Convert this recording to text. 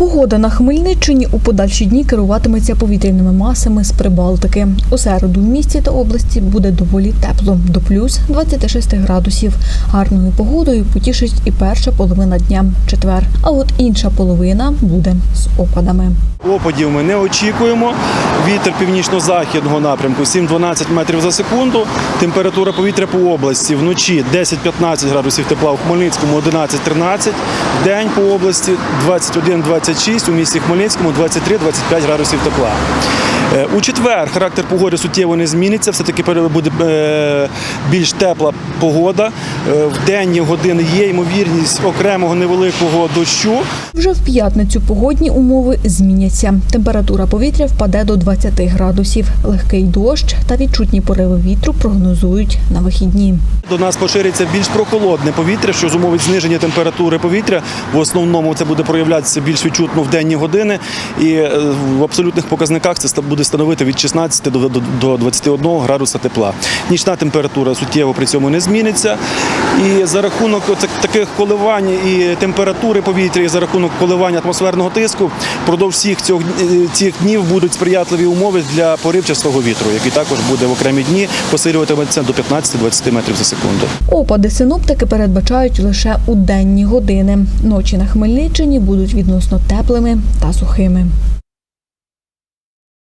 Погода на Хмельниччині у подальші дні керуватиметься повітряними масами з Прибалтики. У середу в місті та області буде доволі тепло, до плюс 26 градусів. Гарною погодою потішить і перша половина дня четвер. А от інша половина буде з опадами. Опадів ми не очікуємо. Вітер північно-західного напрямку 7-12 метрів за секунду. Температура повітря по області вночі 10-15 градусів тепла у Хмельницькому 11-13. В день по області 21-26, у місті Хмельницькому 23-25 градусів тепла. Е, У четвер характер погоди суттєво не зміниться. Все-таки буде е, більш тепла погода. Е, В денні години є ймовірність окремого невеликого дощу. Вже в п'ятницю погодні умови зміняться. Температура повітря впаде до 20 градусів. Легкий дощ та відчутні пориви вітру прогнозують на вихідні. До нас пошириться більш прохолодне повітря, що зумовить зниження температури повітря. В основному це буде проявлятися більш відчутно в денні години, і е, в абсолютних показниках це буде становити від 16 до, до, до 21 градуса тепла. Нічна температура суттєво при цьому не зміниться. І за рахунок таких коливань і температури повітря, і за рахунок коливання атмосферного тиску, впродовж всіх цього, е, цих днів будуть сприятливі умови для поривчастого вітру, який також буде в окремі дні посилюватиметься до 15-20 метрів за секунду. Опади синоптики передбачають лише у денні години. Ночі на Хмельниччині будуть відносно теплими та сухими.